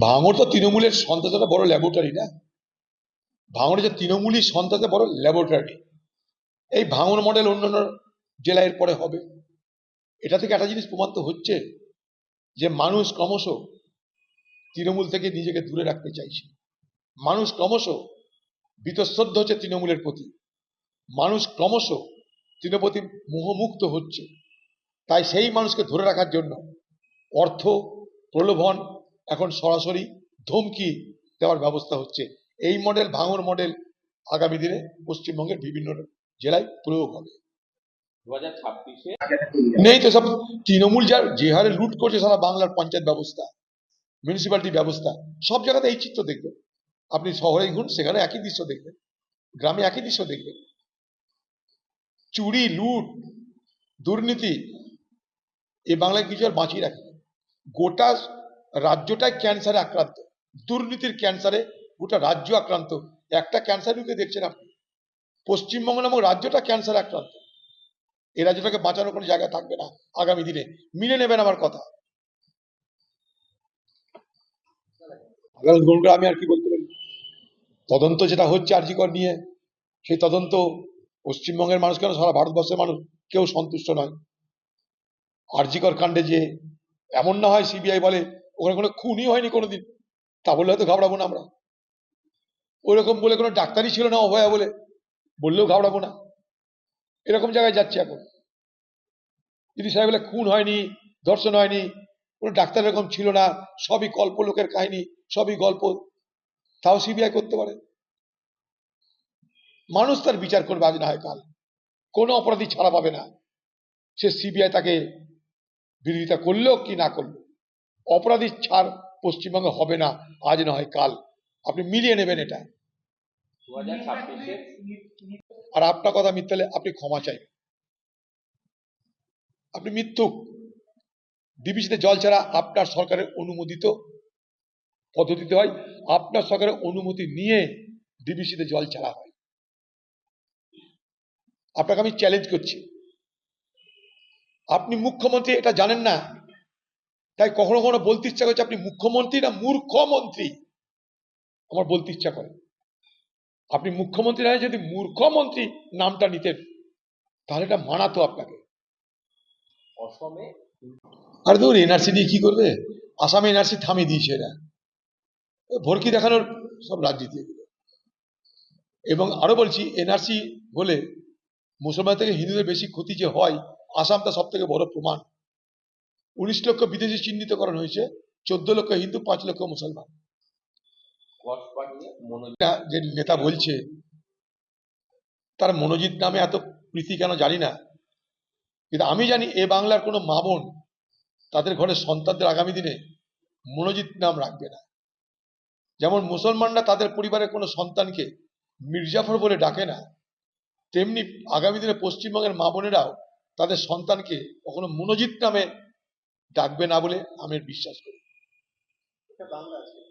ভাঙড় তো তৃণমূলের সন্ত্রাসের বড় ল্যাবরেটরি না? ভাঙড়ে যে তৃণমূলই সন্ত্রাসের বড় ল্যাবরেটরি এই ভাঙড় মডেল অন্যান্য এর পরে হবে। এটা থেকে একটা জিনিস প্রমাণ তো হচ্ছে যে মানুষ ক্রমশ তৃণমূল থেকে নিজেকে দূরে রাখতে চাইছে। মানুষ ক্রমশ বিতশ্রদ্ধ হচ্ছে তৃণমূলের প্রতি। মানুষ ক্রমশ তৃণপ্রতি মোহমুক্ত হচ্ছে। তাই সেই মানুষকে ধরে রাখার জন্য অর্থ, প্রলোভন এখন সরাসরি ধমকি দেওয়ার ব্যবস্থা হচ্ছে। এই মডেল ভাঙর মডেল আগামী দিনে পশ্চিমবঙ্গের বিভিন্ন জেলায় প্রয়োগ হবে। নেই তো সব। তৃণমূল যার যে হারে লুট করছে সারা বাংলার পঞ্চায়েত ব্যবস্থা মিউনিসিপ্যালিটি ব্যবস্থা সব জায়গাতে এই চিত্র দেখবেন। আপনি শহরে ঘুরুন সেখানে একই দৃশ্য দেখবেন। গ্রামে একই দৃশ্য দেখবেন। চুরি লুট দুর্নীতি এই বাংলায় কিছু আর বাঁচিয়ে রাখে গোটা রাজ্যটাই ক্যান্সারে আক্রান্ত। দুর্নীতির ক্যান্সারে গোটা রাজ্য আক্রান্ত। একটা ক্যান্সার রোগী দেখছেন আপনি। পশ্চিমবঙ্গ নামক রাজ্যটা ক্যান্সার আক্রান্ত। এই রাজ্যটাকে বাঁচানোর কোনো জায়গা থাকবে না আগামী দিনে। মিলে নেবেন আমার কথা। আমি আর কি বলতে পারি? তদন্ত যেটা হচ্ছে আর্জিকর নিয়ে, সেই তদন্ত পশ্চিমবঙ্গের মানুষ কেন, সারা ভারতবর্ষের মানুষ কেউ সন্তুষ্ট নয়। আর্জিকর কাণ্ডে যে এমন না হয়, সিবিআই বলে ওখানে কোনো খুনই হয়নি কোনোদিন। তা বললে হয়তো ঘাবড়াবো না আমরা। ওইরকম বলে কোনো ডাক্তারই ছিল না অভয়া বলে। বললেও ঘাবড়াবো না। এরকম জায়গায় যাচ্ছে এখন। যদি সাহেব বলে খুন হয়নি, ধর্ষণ হয়নি, কোনো ডাক্তার এরকম ছিল না, সবই কল্প লোকের কাহিনী, সবই গল্প। তাও সিবিআই করতে পারে। মানুষ তার বিচার করবে আজ না হয় কাল। কোনো অপরাধী ছাড়া পাবে না। সে সিবিআই তাকে বিরোধিতা করল কি না করল অপরাধী ছাড় পশ্চিমবঙ্গে হবে না, আজ না হয় কাল। আপনি মিলিয়ে নেবেন এটা। আর আপনার কথা মিথ্যা হলে আপনি ক্ষমা চাইবেন। আপনি মিথ্যুক। ডিবিসিতে জল ছাড়া আপনার সরকারের অনুমোদিত পদ্ধতিতে হয়। আপনার সরকারের অনুমতি নিয়ে ডিবিসিতে জল ছাড়া হয়। আপনাকে আমি চ্যালেঞ্জ করছি। আপনি মুখ্যমন্ত্রী, এটা জানেন না? তাই কখনো কখনো বলতে ইচ্ছা করছে আপনি মুখ্যমন্ত্রী না মূর্খমন্ত্রী? আমার বলতে ইচ্ছা করে। আপনি মুখ্যমন্ত্রী নয় যদি মূর্খমন্ত্রী নামটা নিতেন তাহলে এটা মানাতো আপনাকে। অসমে আর ধরুন এনআরসি দিয়ে কি করবে? আসামে এনআরসি থামিয়ে দিয়েছে এরা। ভর্কি দেখানোর সব রাজনীতি এবং আরও বলছি এনআরসি হলে মুসলমান থেকে হিন্দুদের বেশি ক্ষতি যে হয় আসামটা সব থেকে বড় প্রমাণ। উনিশ লক্ষ বিদেশি চিহ্নিতকরণ হয়েছে, চোদ্দ লক্ষ হিন্দু, পাঁচ লক্ষ মুসলমান। যে নেতা বলছে, তার মনোজিৎ নামে এত প্রীতি কেন জানি না। কিন্তু আমি জানি এ বাংলার কোনো মা বোন তাদের ঘরের সন্তানদের আগামী দিনে মনোজিৎ নাম রাখবে না। যেমন মুসলমানরা তাদের পরিবারের কোনো সন্তানকে মির্জাফর বলে ডাকে না, তেমনি আগামী দিনে পশ্চিমবঙ্গের মা বোনেরাও তাদের সন্তানকে কখনো মনোজিৎ নামে ডাকবে না বলে আমি বিশ্বাস করি।